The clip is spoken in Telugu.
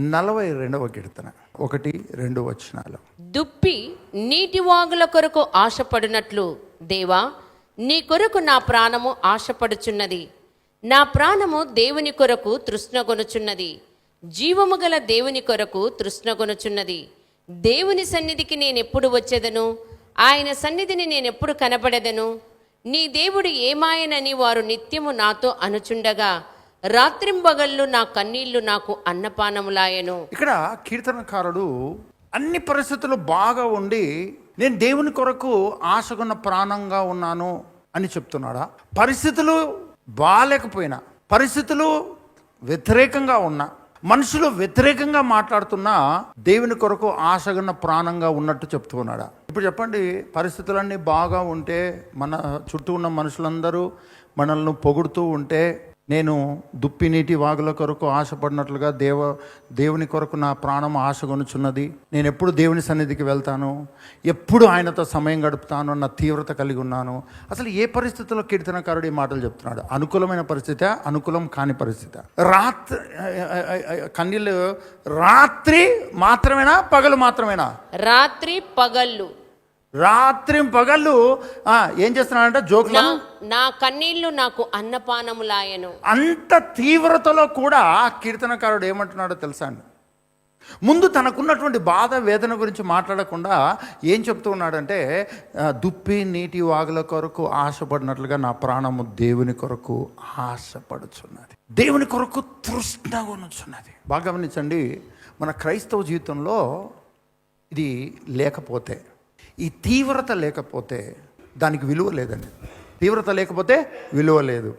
నలభై రెండవ కీర్తన. ఒకటి రెండు వచనాలు. దుప్పి నీటి వాగుల కొరకు ఆశపడినట్లు దేవా నీ కొరకు నా ప్రాణము ఆశపడుచున్నది. నా ప్రాణము దేవుని కొరకు తృష్ణగొనుచున్నది. జీవము గల దేవుని కొరకు తృష్ణగొనుచున్నది. దేవుని సన్నిధికి నేనెప్పుడు వచ్చేదను? ఆయన సన్నిధిని నేనెప్పుడు కనబడేదను? నీ దేవుడు ఏమాయనని వారు నిత్యము నాతో అనుచుండగా రాత్రింబగళ్ళు నా కన్నీళ్ళు నాకు అన్నపానములాయను. ఇక్కడ కీర్తనకారుడు అన్ని పరిస్థితులు బాగా ఉండి నేను దేవుని కొరకు ఆశకున్న ప్రాణంగా ఉన్నాను అని చెప్తున్నాడా? పరిస్థితులు బాగాలేకపోయినా పరిస్థితులు వ్యతిరేకంగా ఉన్నా మనుషులు వ్యతిరేకంగా మాట్లాడుతున్నా దేవుని కొరకు ఆశగన్న ప్రాణంగా ఉన్నట్టు చెప్తున్నాడా? ఇప్పుడు చెప్పండి పరిస్థితులన్నీ బాగా ఉంటే మన చుట్టూ ఉన్న మనుషులందరూ మనల్ని పొగుడుతూ ఉంటే నేను దుప్పి నీటి వాగుల కొరకు ఆశపడినట్లుగా దేవ దేవుని కొరకు నా ప్రాణం ఆశగొనుచున్నది నేను ఎప్పుడు దేవుని సన్నిధికి వెళ్తాను? ఎప్పుడు ఆయనతో సమయం గడుపుతాను అన్న తీవ్రత కలిగి ఉన్నాను? అసలు ఏ పరిస్థితుల్లో కీర్తనకారుడు ఈ మాటలు చెప్తున్నాడు? అనుకూలమైన పరిస్థితి అనుకూలం కాని పరిస్థితి. రాత్రి కన్నీళ్ళు రాత్రి మాత్రమేనా పగలు మాత్రమేనా? రాత్రి పగళ్ళు. రాత్రి పగళ్ళు ఏం చేస్తున్నాడంటే జోకులు నా కన్నీళ్ళు నాకు అన్నపానములాయను. అంత తీవ్రతలో కూడా కీర్తనకారుడు ఏమంటున్నాడో తెలుసా అండి? ముందు తనకున్నటువంటి బాధ వేదన గురించి మాట్లాడకుండా ఏం చెప్తూ ఉన్నాడంటే దుప్పి నీటి వాగుల కొరకు ఆశపడినట్లుగా నా ప్రాణము దేవుని కొరకు ఆశపడుచున్నది. దేవుని కొరకు తృష్ణగొనుచున్నది బాగా గమనించండి మన క్రైస్తవ జీవితంలో ఇది లేకపోతే ఈ తీవ్రత లేకపోతే దానికి విలువ లేదండి. తీవ్రత లేకపోతే విలువ లేదు.